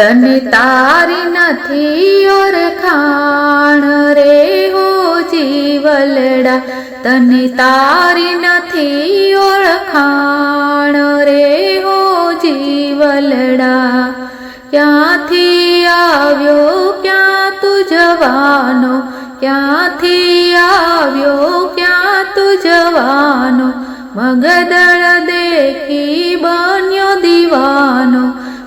તને તારી નથી ઓરખાણ રે હો જીવલડા. તને તારી નથી ઓળખાણ રે હો જીવલડા. ક્યાંથી આવ્યો, ક્યાં તું જવાનો? ક્યાંથી આવ્યો, ક્યાં તું જવાનો? મગદળ દેખી બન્યો દીવાનો.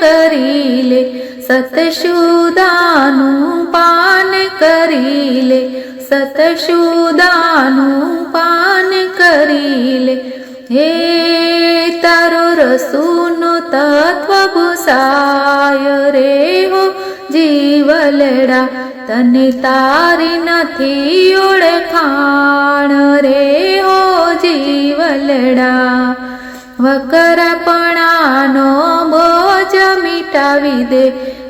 સ્નાન કરી લે સતશુદાનું પાન કરી લે સતશુદાનું પાન કરી લે હે તારો રસુનો તત્વ ભૂસાય રે હો જીવલડા તને તારી નથી ઓળખાણ રે હો જીવલડા વકરપણાનો બોજ મિટાવી દે,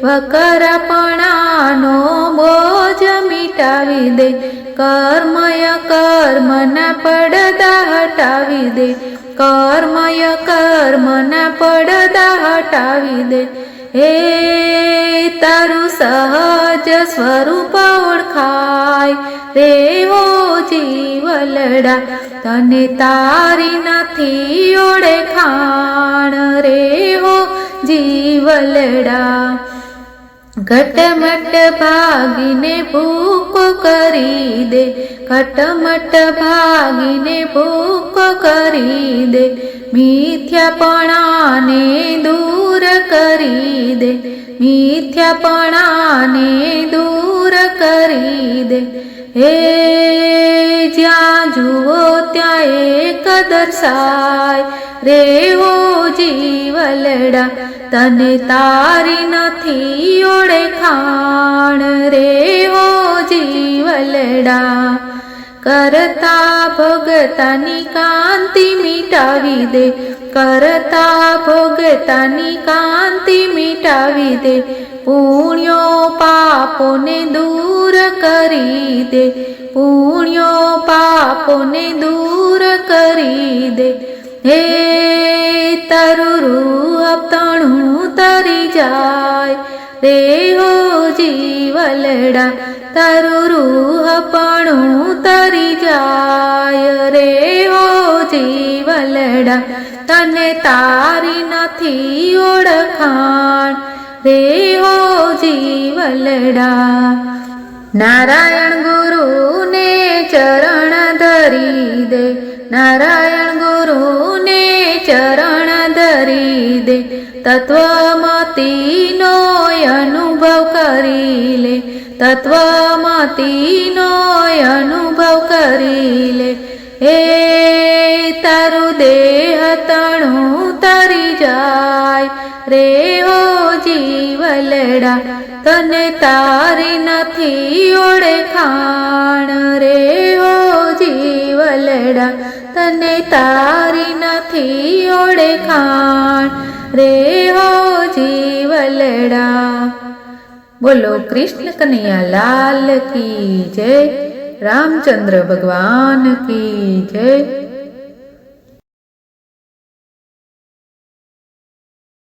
વકરપણાનો બોજ મિટાવી દે, કર્મય કર્મના પડદા હટાવી દે, કર્મય કર્મના પડદા હટાવી દે. હે તારું સહજ સ્વરૂપ ઓળખાય, રેવો જીવલડા તને તારી નથી ઓળખાણ રે હો જીવલડા. ઘટમટ ભાગીને ભૂકો કરી દે. ઘટમટ ભાગીને ભૂકો કરી દે. મિથ્યાપણાને દૂર કરી દે. મિથ્યાપણાને દૂર કરી દે. હે જ્યાં જુઓ ત્યાં એક દર્શાય. રેવો જીવલડા. તને તારી નથી ઓળખાણ રે હો જીવલડા. કરતા ભોગતાની કાંતિ મિટાવી દે. કરતા ભોગતાની કાંતિ મિટાવી દે. પુણ્યો પાપોને દૂર કરી દે. પુણ્યો પાપોને દૂર કરી દે. હે તારું રૂ અપતણું તરી જાય. રે હો જીવલડા, તારું રૂહ તરી જાય. રે હો જીવલડા, તને તારી નથી ઓળખાણ. રે હો જીવલડા, નારાયણ ગુરુને ચરણ ધરી દે. નારાયણ ગુરુને ચરણ ધરી દે, તત્વમતીનો અનુભવ કરી લે, તત્વમતીનો અનુભવ કરી લે. હે તારું દેહ તણું તરી જાય, રે હો જીવલડા તને તારી નથી ઓળખાણ, રે હો જીવલડા તને તારી નથી ઓળખાણ. રે હો જીવલડા બોલો કૃષ્ણ કનૈયા લાલ કી જય. રામચંદ્ર ભગવાન કી જય.